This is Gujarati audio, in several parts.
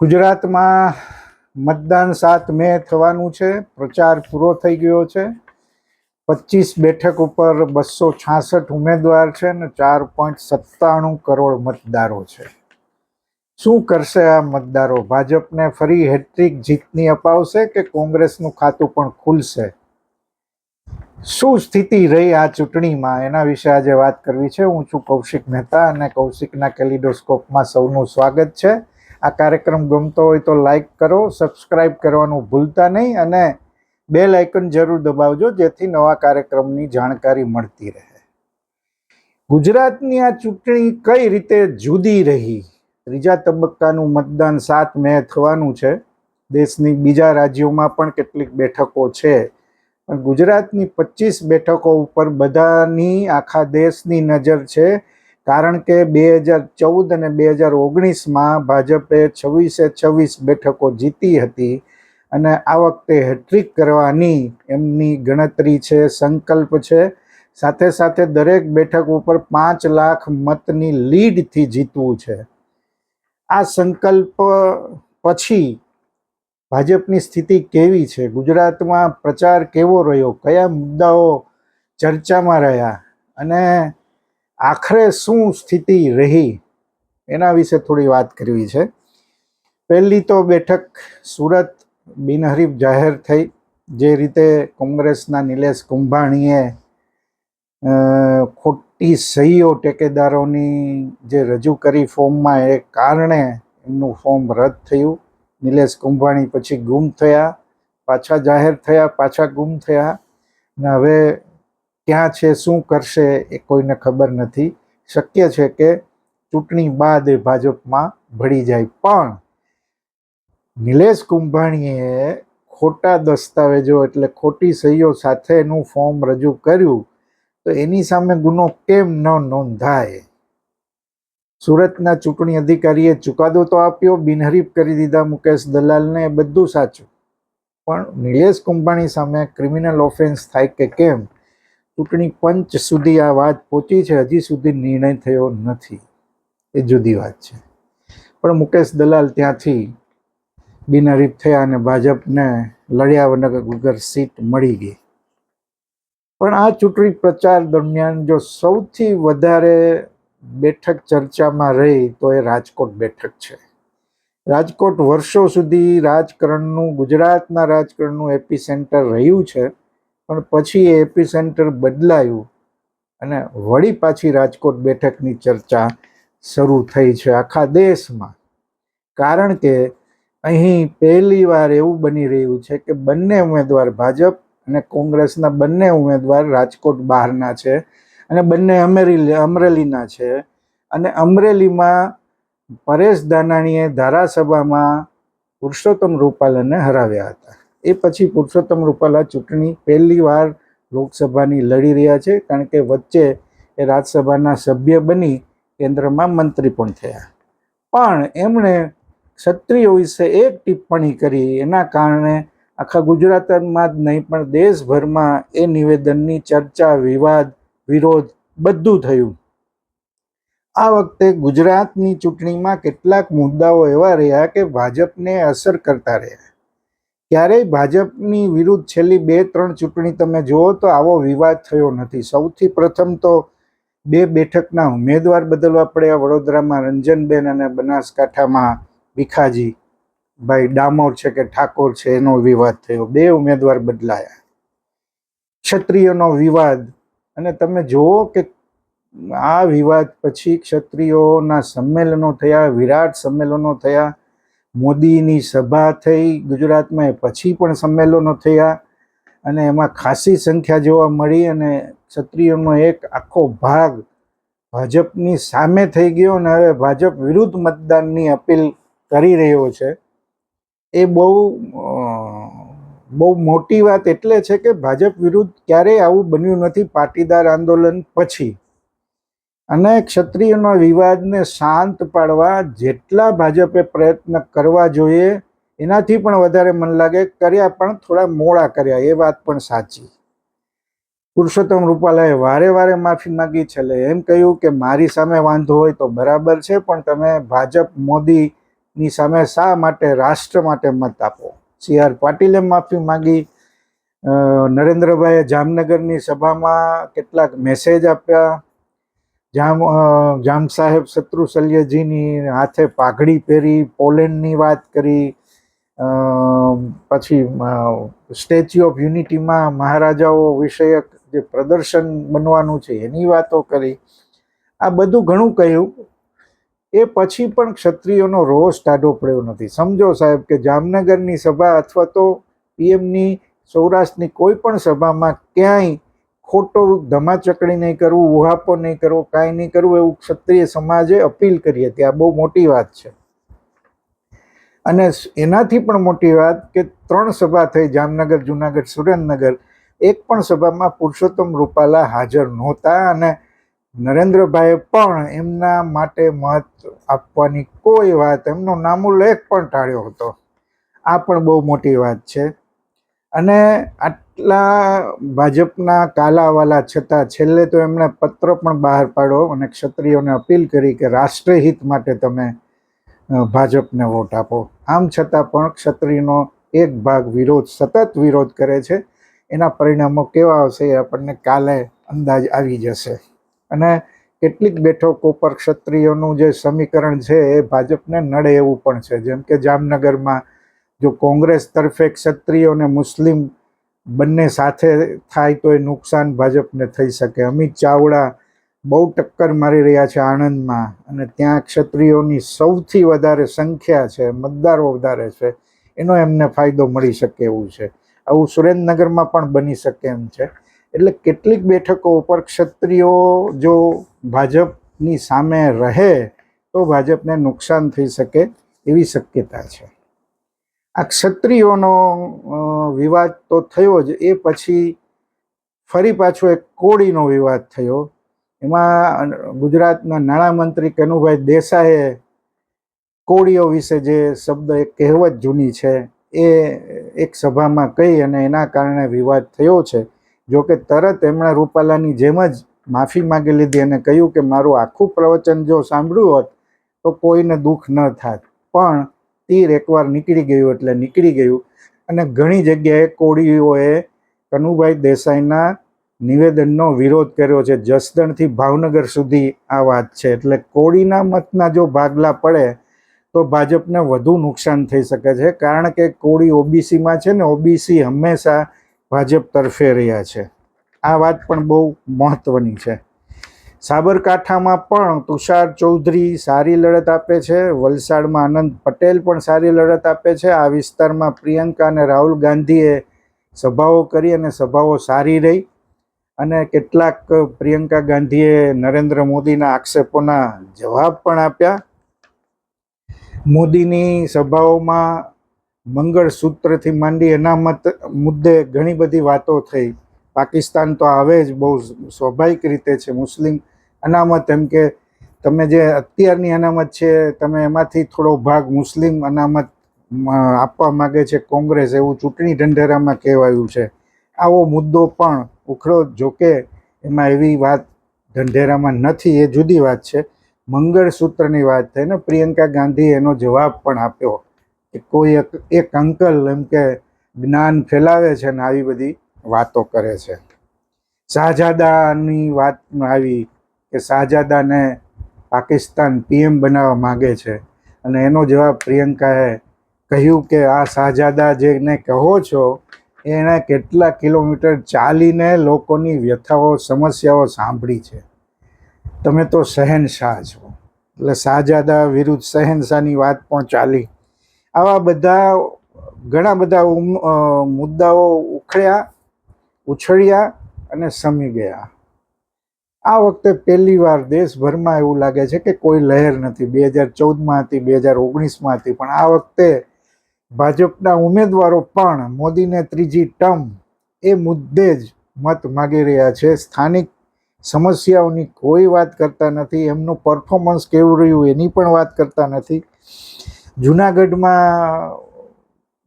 ગુજરાતમાં મતદાન સાત મે થવાનું છે. પ્રચાર પૂરો થઈ ગયો છે. પચીસ બેઠક ઉપર બસો છાસઠ ઉમેદવાર છે ને ચાર પોઈન્ટ સત્તાણું કરોડ મતદારો છે. શું કરશે આ મતદારો? ભાજપને ફરી હેટ્રિક જીતની અપાવશે કે કોંગ્રેસનું ખાતું પણ ખુલશે? શું સ્થિતિ રહી આ ચૂંટણીમાં? એના વિશે આજે વાત કરવી છે. હું છું કૌશિક મહેતા અને કૌશિકના કેલિડોસ્કોપમાં સૌનું સ્વાગત છે. આ કાર્યક્રમ ગમતો હોય તો લાઈક કરો સબસ્ક્રાઇબ કરવાનું ભૂલતા નહીં અને બે લાઇકન જરૂર દબાવજો, જેથી નવા કાર્યક્રમની જાણકારી મળતી રહે. ગુજરાતની આ ચૂંટણી કઈ રીતે જુદી રહી? ત્રીજા તબક્કાનું મતદાન સાત મે થવાનું છે. દેશની બીજા રાજ્યોમાં પણ કેટલીક બેઠકો છે. પણ ગુજરાતની પચીસ બેઠકો ઉપર બધાની આખા દેશની નજર છે. કારણ કે બે હજાર ચૌદ અને બે હજાર ઓગણીસમાં ભાજપે છવ્વીસે છવ્વીસ બેઠકો જીતી હતી અને આ વખતે હેટ્રિક કરવાની એમની ગણતરી છે, સંકલ્પ છે. સાથે સાથે દરેક બેઠક ઉપર પાંચ લાખ મતની લીડથી જીતવું છે. આ સંકલ્પ પછી ભાજપની સ્થિતિ કેવી છે? ગુજરાતમાં પ્રચાર કેવો રહ્યો? કયા મુદ્દાઓ ચર્ચામાં રહ્યા? અને આખરે શું સ્થિતિ રહી? એના વિશે થોડી વાત કરવી છે. પહેલી તો બેઠક સુરત બિનહરીફ જાહેર થઈ. જે રીતે કોંગ્રેસના નિલેશ કુંભાણીએ ખોટી સહીઓ ટેકેદારોની જે રજૂ કરી ફોર્મમાં એ કારણે એમનું ફોર્મ રદ થયું. નિલેશ કુંભાણી પછી ગુમ થયા, પાછા જાહેર થયા, પાછા ગુમ થયા. ને હવે ક્યાં છે, શું કરશે એ કોઈને ખબર નથી. શક્ય છે કે ચૂંટણી બાદ એ ભાજપમાં ભળી જાય. પણ નિલેશ કુંભાણીએ ખોટા દસ્તાવેજો એટલે ખોટી સહીઓ સાથેનું ફોર્મ રજૂ કર્યું તો એની સામે ગુનો કેમ ન નોંધાય? સુરતના ચૂંટણી અધિકારીએ ચુકાદો તો આપ્યો, બિનહરીફ કરી દીધા મુકેશ દલાલને, એ બધું સાચું. પણ નિલેશ કુંભાણી સામે ક્રિમિનલ ઓફેન્સ થાય કે કેમ? ચૂંટણી પંચ સુધી આ વાત પહોંચી છે, હજી સુધી નિર્ણય થયો નથી. એ જુદી વાત છે. પણ મુકેશ દલાલ ત્યાંથી બિનહરીફ થયા અને ભાજપને લડ્યા વગર સીટ મળી ગઈ. પણ આ ચૂંટણી પ્રચાર દરમિયાન જો સૌથી વધારે બેઠક ચર્ચામાં રહી તો એ રાજકોટ બેઠક છે. રાજકોટ વર્ષો સુધી રાજકારણનું ગુજરાતના રાજકારણનું એપી સેન્ટર રહ્યું છે. પણ પછી એપી સેન્ટર બદલાયું અને વળી પાછી રાજકોટ બેઠકની ચર્ચા શરૂ થઈ છે આખા દેશમાં. કારણ કે અહીં પહેલી વાર એવું બની રહ્યું છે કે બંને ઉમેદવાર ભાજપ અને કોંગ્રેસના બંને ઉમેદવાર રાજકોટ બહારના છે અને બંને અમેરી, અમરેલીના છે. અને અમરેલીમાં પરેશ દાનાણીએ ધારાસભામાં પુરુષોત્તમ રૂપાલાને હરાવ્યા હતા. એ પછી પુરુષોત્તમ રૂપાલા ચૂંટણી પહેલી વાર લોકસભાની લડી રહ્યા છે, કારણ કે વચ્ચે એ રાજ્યસભાના સભ્ય બની કેન્દ્રમાં મંત્રી પણ થયા. પણ એમણે ક્ષત્રિયો વિશે એક ટિપ્પણી કરી, એના કારણે આખા ગુજરાતમાં જ નહીં, પણ દેશભરમાં એ નિવેદનની ચર્ચા, વિવાદ, વિરોધ બધું થયું. આ વખતે ગુજરાતની ચૂંટણીમાં કેટલાક મુદ્દાઓ એવા રહ્યા કે ભાજપને અસર કરતા રહ્યા. ક્યારેય ભાજપની વિરુદ્ધ છેલ્લી બે, ત્રણ ચૂંટણી તમે જુઓ તો આવો વિવાદ થયો નથી. સૌથી પ્રથમ તો બે બેઠકના ઉમેદવાર બદલવા પડ્યા. વડોદરામાં રંજનબેન અને બનાસકાંઠામાં ભીખાજી ભાઈ ડામોર છે કે ઠાકોર છે, એનો વિવાદ થયો. બે ઉમેદવાર બદલાયા. ક્ષત્રિયોનો વિવાદ. અને તમે જુઓ કે આ વિવાદ પછી ક્ષત્રિયોના સંમેલનો થયા, વિરાટ સંમેલનો થયા. મોદીની સભા થઈ, ગુજરાતમાં એ પછી પણ સંમેલનો થયા અને એમાં ખાસી સંખ્યા જોવા મળી અને ક્ષત્રિયોનો એક આખો ભાગ ભાજપની સામે થઈ ગયો અને હવે ભાજપ વિરુદ્ધ મતદાનની અપીલ કરી રહ્યો છે. એ બહુ બહુ મોટી વાત એટલે છે કે ભાજપ વિરુદ્ધ ક્યારેય આવું બન્યું નથી પાટીદાર આંદોલન પછી. અને ક્ષત્રિયના વિવાદને શાંત પાડવા જેટલા ભાજપે પ્રયત્ન કરવા જોઈએ, એનાથી પણ વધારે મન લાગે. કર્યા પણ થોડા મોડા કર્યા, એ વાત પણ સાચી. પુરુષોત્તમ રૂપાલાએ વારે વારે માફી માંગી છેલ્લે એમ કહ્યું કે મારી સામે વાંધો હોય તો બરાબર છે, પણ તમે ભાજપ મોદીની સામે શા માટે, રાષ્ટ્ર માટે મત આપો? સી આર પાટીલે માફી માંગી. નરેન્દ્રભાઈએ જામનગરની સભામાં કેટલાક મેસેજ આપ્યા. જામ જામ સાહેબ શત્રુશલ્યજીની હાથે પાઘડી પહેરી, પોલેન્ડની વાત કરી પછી સ્ટેચ્યુ ઓફ યુનિટીમાં મહારાજાઓ વિષયક જે પ્રદર્શન બનવાનું છે એની વાતો કરી. આ બધું ઘણું કહ્યું. એ પછી પણ ક્ષત્રિયોનો રોષ ટાઢો પડ્યો નથી. સમજો સાહેબ કે જામનગરની સભા અથવા તો પીએમની, સૌરાષ્ટ્રની કોઈ પણ સભામાં ક્યાંય ખોટો ધમાચકડી નહીં કરવું, ઉહાપો નહીં કરવો, કાંઈ નહીં કરવું એવું ક્ષત્રિય સમાજે અપીલ કરી હતી. આ બહુ મોટી વાત છે. અને એનાથી પણ મોટી વાત કે ત્રણ સભા થઈ, જામનગર, જુનાગઢ, સુરેન્દ્રનગર. એક પણ સભામાં પુરુષોત્તમ રૂપાલા હાજર નહોતા અને નરેન્દ્રભાઈએ પણ એમના માટે મત આપવાની કોઈ વાત, એમનો નામોલ્લેખ પણ ટાળ્યો હતો. આ પણ બહુ મોટી વાત છે. અને આટલા ભાજપના કાલાવાલા છતાં છેલ્લે તો એમણે પત્ર પણ બહાર પાડ્યો અને ક્ષત્રિયોને અપીલ કરી કે રાષ્ટ્રહિત માટે તમે ભાજપને વોટ આપો. આમ છતાં પણ ક્ષત્રિયનો એક ભાગ વિરોધ, સતત વિરોધ કરે છે. એના પરિણામો કેવા આવશે એ આપણને કાલે અંદાજ આવી જશે. અને કેટલીક બેઠકો પર ક્ષત્રિયોનું જે સમીકરણ છે એ ભાજપને નડે એવું પણ છે. જેમ કે જામનગરમાં જો કોંગ્રેસ તરફે ક્ષત્રિયો અને મુસ્લિમ બંને સાથે થાય તો એ નુકસાન ભાજપને થઈ શકે. અમિત ચાવડા બહુ ટક્કર મારી રહ્યા છે આણંદમાં અને ત્યાં ક્ષત્રિયોની સૌથી વધારે સંખ્યા છે, મતદારો વધારે છે, એનો એમને ફાયદો મળી શકે એવું છે. આવું સુરેન્દ્રનગરમાં પણ બની શકે એમ છે. એટલે કેટલીક બેઠકો ઉપર ક્ષત્રિયો જો ભાજપની સામે રહે તો ભાજપને નુકસાન થઈ શકે એવી શક્યતા છે. આ ક્ષત્રિયોનો વિવાદ તો થયો જ, એ પછી ફરી પાછો એક કોળીનો વિવાદ થયો. એમાં ગુજરાતના નાણામંત્રી કનુભાઈ દેસાઈએ કોળીઓ વિશે જે શબ્દ એક કહેવત જૂની છે, એ એક સભામાં કહી અને એના કારણે વિવાદ થયો છે. જો કે તરત એમણે રૂપાલાની જેમ જ માફી માંગી લીધી અને કહ્યું કે મારું આખું પ્રવચન જો સાંભળ્યું હોત તો કોઈને દુઃખ ન થાત. પણ તીર એકવાર નીકળી ગયું એટલે નીકળી ગયું. અને ઘણી જગ્યાએ કોળીઓએ કનુભાઈ દેસાઈના નિવેદનનો વિરોધ કર્યો છે. જસદણથી ભાવનગર સુધી આ વાત છે. એટલે કોળીના મતના જો ભાગલા પડે, તો ભાજપને વધુ નુકસાન થઈ શકે છે. કારણ કે કોળી ઓબીસીમાં છે ને, ઓબીસી હંમેશા ભાજપ તરફે રહ્યા છે. આ વાત પણ બહુ મહત્વની છે. સાબરકાંઠામાં પણ તુષાર ચૌધરી સારી લડત આપે છે. વલસાડમાં આનંદ પટેલ પણ સારી લડત આપે છે. આ વિસ્તારમાં પ્રિયંકા અને રાહુલ ગાંધીએ સભાઓ કરી અને સભાઓ સારી રહી. અને કેટલાક પ્રિયંકા ગાંધીએ નરેન્દ્ર મોદીના આક્ષેપોના જવાબ પણ આપ્યા. મોદીની સભાઓમાં મંગળસૂત્રથી માંડી અનામત મુદ્દે ઘણી બધી વાતો થઈ. પાકિસ્તાન તો આવે જ બહુ સ્વાભાવિક રીતે છે. મુસ્લિમ અનામત, એમ કે તમે જે અત્યારની અનામત છે, તમે એમાંથી થોડો ભાગ મુસ્લિમ અનામત આપવા માગે છે કોંગ્રેસ એવું ચૂંટણી ઢંઢેરામાં કહેવાયું છે. આવો મુદ્દો પણ ઉખડો, જોકે એમાં એવી વાત ઢંઢેરામાં નથી, એ જુદી વાત છે. મંગળસૂત્રની વાત થઈ ને પ્રિયંકા ગાંધી એનો જવાબ પણ આપ્યો કે કોઈ એક એક અંકલ એમ કે જ્ઞાન ફેલાવે છે ને આવી બધી વાતો કરે છે. શાહજાદાની વાત આવી કે શાહજાદાને પાકિસ્તાન પીએમ બનાવવા માગે છે. અને એનો જવાબ પ્રિયંકાએ કહ્યું કે, આ શાહજાદા જેને કહો છો એણે કેટલા કિલોમીટર ચાલીને લોકોની વ્યથાઓ, સમસ્યાઓ સાંભળી છે. તમે તો શહેનશાહ છો. એટલે શાહજાદા વિરુદ્ધ શહેનશાહની વાત પણ ચાલી. આવા બધા, ઘણા બધા મુદ્દાઓ ઉખડ્યા, ઉછળ્યા અને સમી ગયા. આ વખતે પહેલી વાર દેશભરમાં એવું લાગે છે કે કોઈ લહેર નથી. બે હજાર ચૌદમાં હતી, બે હજાર ઓગણીસમાં હતી. પણ આ વખતે ભાજપના ઉમેદવારો પણ મોદીને ત્રીજી ટર્મ એ મુદ્દે જ મત માગી રહ્યા છે. સ્થાનિક સમસ્યાઓની કોઈ વાત કરતા નથી. એમનું પરફોર્મન્સ કેવું રહ્યું એની પણ વાત કરતા નથી. જુનાગઢમાં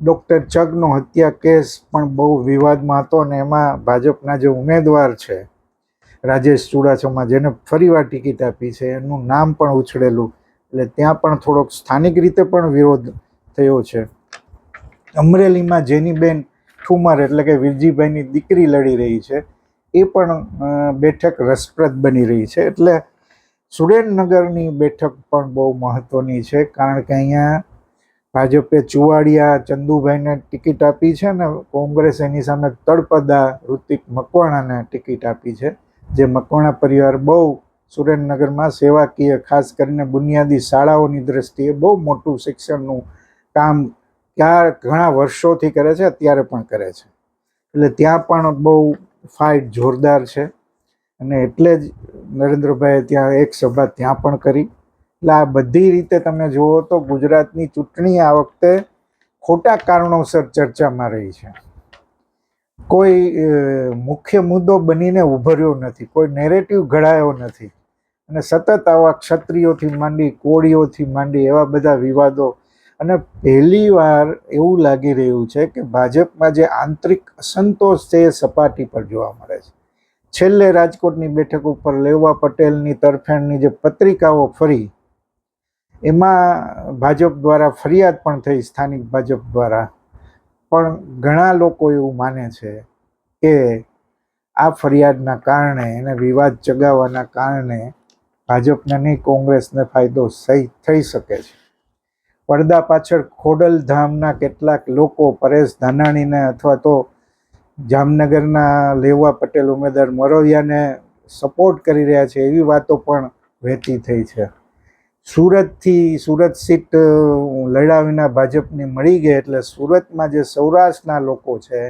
ડૉક્ટર ચગનો હત્યા કેસ પણ બહુ વિવાદમાં હતો અને એમાં ભાજપના જે ઉમેદવાર છે રાજેશ ચુડાસમા જેને ફરીવાર ટિકિટ આપી છે, એનું નામ પણ ઉછળેલું. એટલે ત્યાં પણ થોડોક સ્થાનિક રીતે પણ વિરોધ થયો છે. અમરેલીમાં જેનીબેન ઠુમર એટલે કે વિરજીભાઈની દીકરી લડી રહી છે. એ પણ બેઠક રસપ્રદ બની રહી છે. એટલે સુરેન્દ્રનગરની બેઠક પણ બહુ મહત્વની છે, કારણ કે અહીંયા ભાજપે ચુવાડિયા ચંદુભાઈને ટિકિટ આપી છે ને કોંગ્રેસ એની સામે તળપદા, ઋતિક મકવાણાને ટિકિટ આપી છે. જે મકવાણા પરિવાર બહુ સુરેન્દ્રનગરમાં સેવાકીય, ખાસ કરીને બુનિયાદી શાળાઓની દ્રષ્ટિએ બહુ મોટું શિક્ષણનું કામ ક્યાં ઘણા વર્ષોથી કરે છે, અત્યારે પણ કરે છે. એટલે ત્યાં પણ બહુ ફાઇટ જોરદાર છે અને એટલે જ નરેન્દ્રભાઈએ ત્યાં એક સભા ત્યાં પણ કરી. એટલે આ બધી રીતે તમે જુઓ તો ગુજરાતની ચૂંટણી આ વખતે ખોટા કારણોસર ચર્ચામાં રહી છે. કોઈ મુખ્ય મુદ્દો બનીને ઉભર્યો નથી, કોઈ નેરેટિવ ઘડાયો નથી. અને સતત આવા ક્ષત્રિયોથી માંડી, કોળીઓથી માંડી એવા બધા વિવાદો. અને પહેલી વાર એવું લાગી રહ્યું છે કે ભાજપમાં જે આંતરિક અસંતોષ છે એ સપાટી પર જોવા મળે છે. છેલ્લે રાજકોટની બેઠક ઉપર લેવા પટેલની તરફેણની જે પત્રિકાઓ ફરી, એમાં ભાજપ દ્વારા ફરિયાદ પણ થઈ, સ્થાનિક ભાજપ દ્વારા. પણ ઘણા લોકો એવું માને છે કે આ ફરિયાદના કારણે એને વિવાદ ચગાવવાના કારણે ભાજપને નહીં, કોંગ્રેસને ફાયદો સહી થઈ શકે છે. પડદા પાછળ ખોડલધામના કેટલાક લોકો પરેશ ધાનાણીને અથવા તો જામનગરના લેવા પટેલ, ઉમેદવાર મરવિયાને સપોર્ટ કરી રહ્યા છે એવી વાતો પણ વહેતી થઈ છે. સુરતથી સુરત સીટ લડ્યા લડાવીના ભાજપને મળી ગઈ એટલે સુરતમાં જે સૌરાષ્ટ્રના લોકો છે,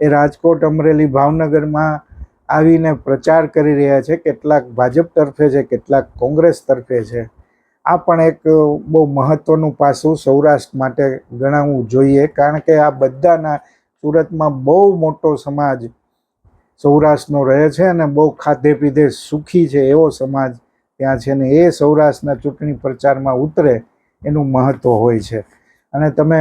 એ રાજકોટ, અમરેલી, ભાવનગરમાં આવીને પ્રચાર કરી રહ્યા છે. કેટલાક ભાજપ તરફે છે, કેટલાક કોંગ્રેસ તરફે છે. આ પણ એક બહુ મહત્ત્વનું પાસું સૌરાષ્ટ્ર માટે ગણાવવું જોઈએ, કારણ કે આ બધાના સુરતમાં બહુ મોટો સમાજ સૌરાષ્ટ્રનો રહે છે અને બહુ ખાધે પીધે સુખી છે એવો સમાજ ત્યાં છે ને એ સૌરાષ્ટ્રના ચૂંટણી પ્રચારમાં ઉતરે એનું મહત્ત્વ હોય છે. અને તમે,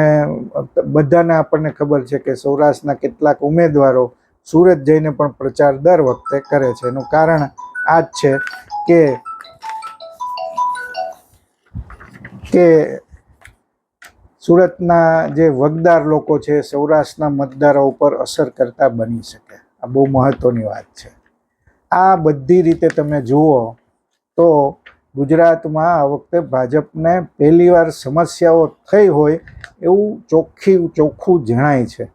બધાને આપણને ખબર છે કે સૌરાષ્ટ્રના કેટલાક ઉમેદવારો સુરત જઈને પણ પ્રચાર દર વખતે કરે છે. એનું કારણ આ જ છે કે કે સુરતના જે વગદાર લોકો છે સૌરાષ્ટ્રના મતદારો ઉપર અસર કરતા બની શકે. આ બહુ મહત્ત્વની વાત છે. આ બધી રીતે તમે જુઓ તો ગુજરાતમાં આ વખતે ભાજપને પહેલીવાર સમસ્યાઓ થઈ હોય એવું ચોખ્ખી ચોખ્ખું જણાય છે.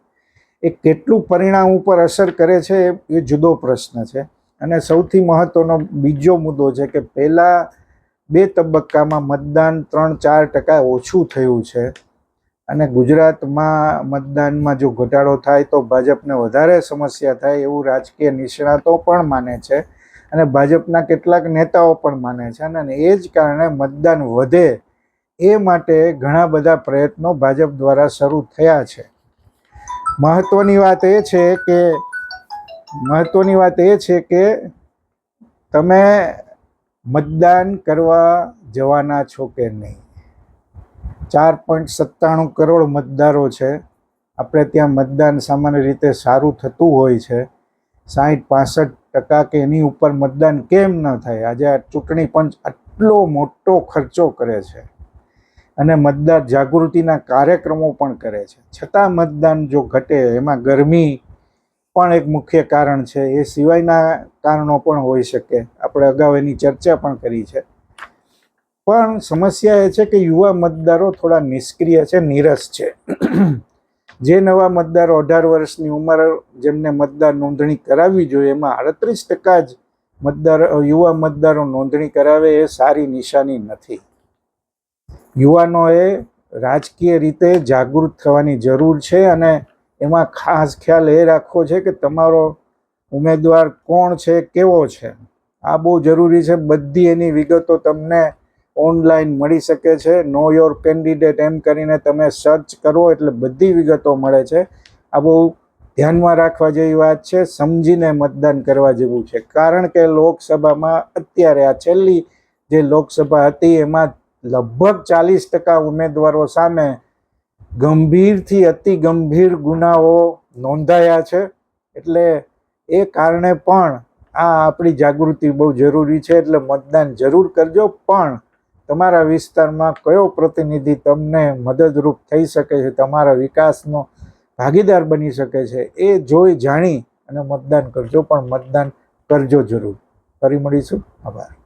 એ કેટલું પરિણામ ઉપર અસર કરે છે એ- જુદો પ્રશ્ન છે. અને સૌથી મહત્ત્વનો બીજો મુદ્દો છે કે પહેલાં બે તબક્કામાં મતદાન ત્રણ ચાર ટકા ઓછું થયું છે. અને ગુજરાતમાં મતદાનમાં જો ઘટાડો થાય તો ભાજપને વધારે સમસ્યા થાય એવું રાજકીય નિષ્ણાતો પણ માને છે. અને ભાજપના કેટલાક નેતાઓ પણ માને છે. અને એ જ કારણે મતદાન વધે એ માટે ઘણા બધા પ્રયત્નો ભાજપ દ્વારા શરૂ થયા છે. મહત્વની વાત એ છે કે મહત્વની વાત એ છે કે તમે મતદાન કરવા જવાના છો કે નહીં? ચાર પોઈન્ટ સત્તાણું કરોડ મતદારો છે. આપણે ત્યાં મતદાન સામાન્ય રીતે સારું થતું હોય છે. સાહીઠ, પાસઠ ટકા કે એની ઉપર મતદાન કેમ ન થાય? આજે આ ચૂંટણી પંચ આટલો મોટો ખર્ચો કરે છે અને મતદાર જાગૃતિના કાર્યક્રમો પણ કરે છે. છતાં મતદાન જો ઘટે, એમાં ગરમી પણ એક મુખ્ય કારણ છે. એ સિવાયના કારણો પણ હોઈ શકે. આપણે અગાઉ એની ચર્ચા પણ કરી છે. પણ સમસ્યા એ છે કે યુવા મતદારો થોડા નિષ્ક્રિય છે, નીરસ છે. જે નવા મતદારો અઢાર વર્ષની ઉંમર જેમને મતદાર નોંધણી કરાવવી જોઈએ, એમાં અડત્રીસ ટકા જ મતદાર, યુવા મતદારો નોંધણી કરાવે એ સારી નિશાની નથી. યુવાનોએ રાજકીય રીતે જાગૃત થવાની જરૂર છે અને એમાં ખાસ ખ્યાલ એ રાખવો છે કે તમારો ઉમેદવાર કોણ છે, કેવો છે? આ બહુ જરૂરી છે. બધી એની વિગતો તમને ઓનલાઈન મળી શકે છે. નો યોર કેન્ડિડેટ એમ કરીને તમે સર્ચ કરો એટલે બધી વિગતો મળે છે. આ બહુ ધ્યાનમાં રાખવા જેવી વાત છે. સમજીને મતદાન કરવા જેવું છે. કારણ કે લોકસભામાં અત્યારે આ છેલ્લી જે લોકસભા હતી એમાં લગભગ ચાલીસ ટકા ઉમેદવારો સામે ગંભીરથી અતિ ગંભીર ગુનાઓ નોંધાયા છે. એટલે એ કારણે પણ આ આપણી જાગૃતિ બહુ જરૂરી છે. એટલે મતદાન જરૂર કરજો. પણ તમારા વિસ્તારમાં કયો પ્રતિનિધિ તમને મદદરૂપ થઈ શકે છે? તમારા વિકાસનો ભાગીદાર બની શકે છે? એ જોઈ જાણી અને મતદાન કરજો, પણ મતદાન કરજો જરૂર. ફરી મળીશું. આભાર.